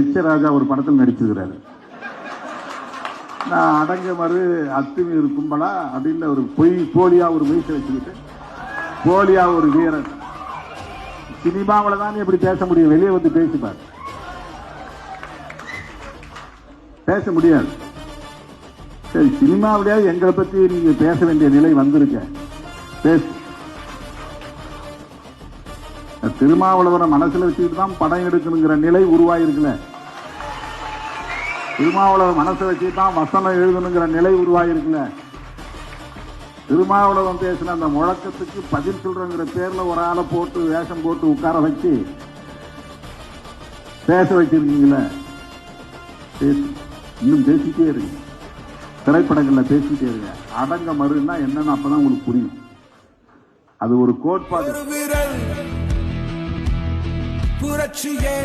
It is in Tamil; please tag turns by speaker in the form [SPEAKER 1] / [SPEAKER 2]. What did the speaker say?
[SPEAKER 1] எச் ராஜா ஒரு படத்தில் நடிச்சிருக்கிறாரு. நான் அடங்க மறு அத்துமீறு கும்பலா அப்படின்னு ஒரு பொய் போலியா ஒரு மீசை வச்சுக்கிட்டு போலியா ஒரு வீரன். சினிமாவில் தான் எப்படி பேச முடியும் வெளியே வந்து பேசிப்பார் பேச முடியாது. சரி சினிமாவிலேயாவது எங்களை பற்றி நீங்கள் பேச வேண்டிய நிலை வந்திருக்க. பேசு. திருமாவளவனை மனசுல வச்சுக்கிட்டு தான் படம் எடுக்கணுங்கிற நிலை உருவாயிருக்குல திருமாவளவன் மனசை வச்சுட்டு தான் வசனம் எழுதணுங்கிற நிலை உருவாயிருக்குல திருமாவளவன் பேசின அந்த முழக்கத்துக்கு பதில் சொல்றங்கிற பேர்ல ஒரு ஆளை போட்டு வேஷம் போட்டு உட்கார வச்சு பேச வச்சிருக்கீங்களே. இன்னும் பேசிட்டே இருங்க. திரைப்படங்கள்ல பேசிட்டே இருங்க. அடங்க மறுன்னா என்னன்னு அப்பதான் உங்களுக்கு புரியும். அது ஒரு கோட்பாடு.
[SPEAKER 2] புரட்சியே.